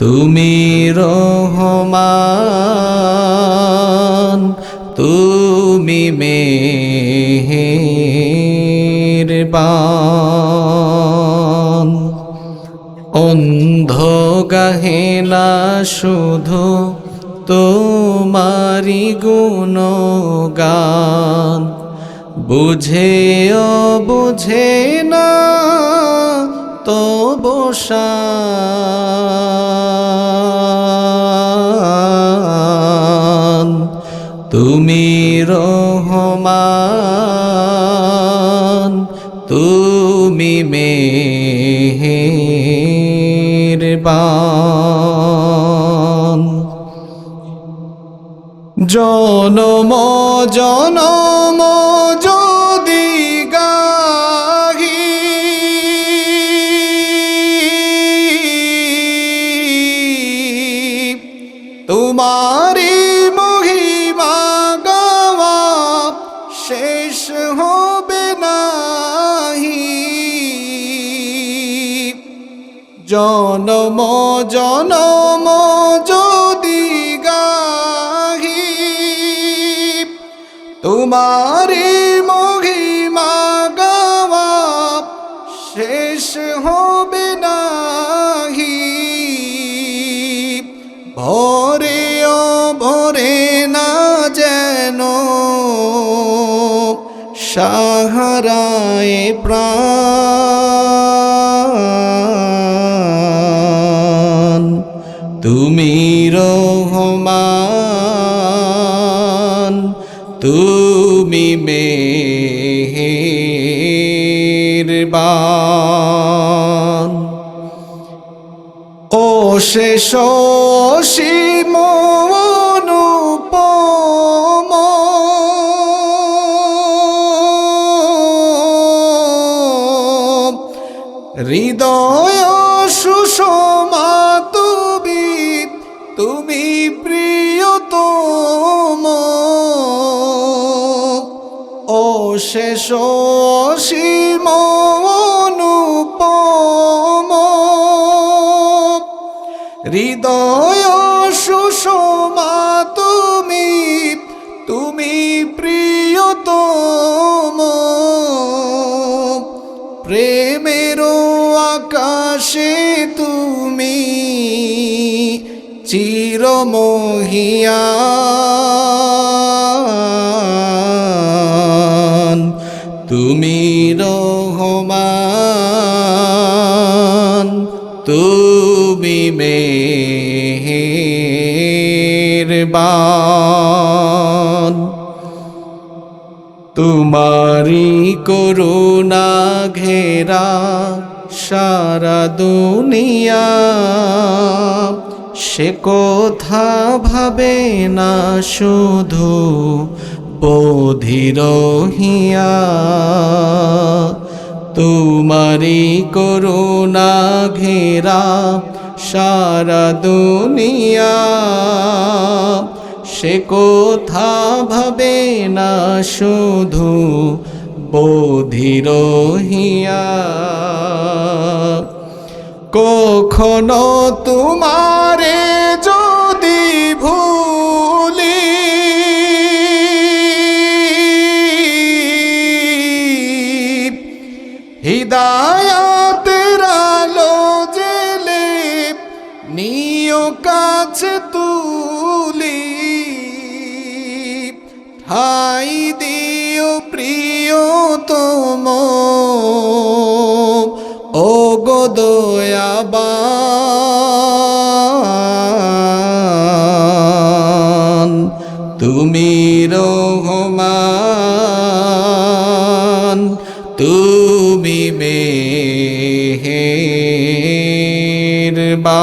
তুমি রহমান, তুমি মেহেরবান। অন্ধ গাহেনা শুধু তোমারি গুণগান বুঝে ও বুঝে না তো বসান তুমি রহমান তুমি মেহেরবান। জনম জনম যদি গাহি তোমারি জনম জনম যদি গাহি তোমারি মহিমা গাওয়া শেষ হবে নাহি। ভরে ও ভরে না যেন সাহারায় প্রাণ তুমি রহমান তুমি মেহেরবান। ও অনুপম হৃদয় সুষমা শেষ সীম অনুপম হৃদয় সুষমা তুমি তুমি প্রিয়তম। প্রেমের আকাশে তুমি চিরমহিয়ান তুমি রহমান তুমি মেহেরবান। তোমারি করুণা ঘেরা সারা দুনিয়া সে কথা ভাবে না শুধু বধিরহিয়া তোমারি করুণা ঘেরা সারা দুনিয়া। সে কথা ভাবে না শুধু বধিরহিয়া কখনো তোমারে হৃদয়াতের আলো জেলে নিয় কাছে তুলি। ঠাই দিও প্রিয়তম। ও গো দয়াবান, তুমি রহমান তুমি মেহেরবান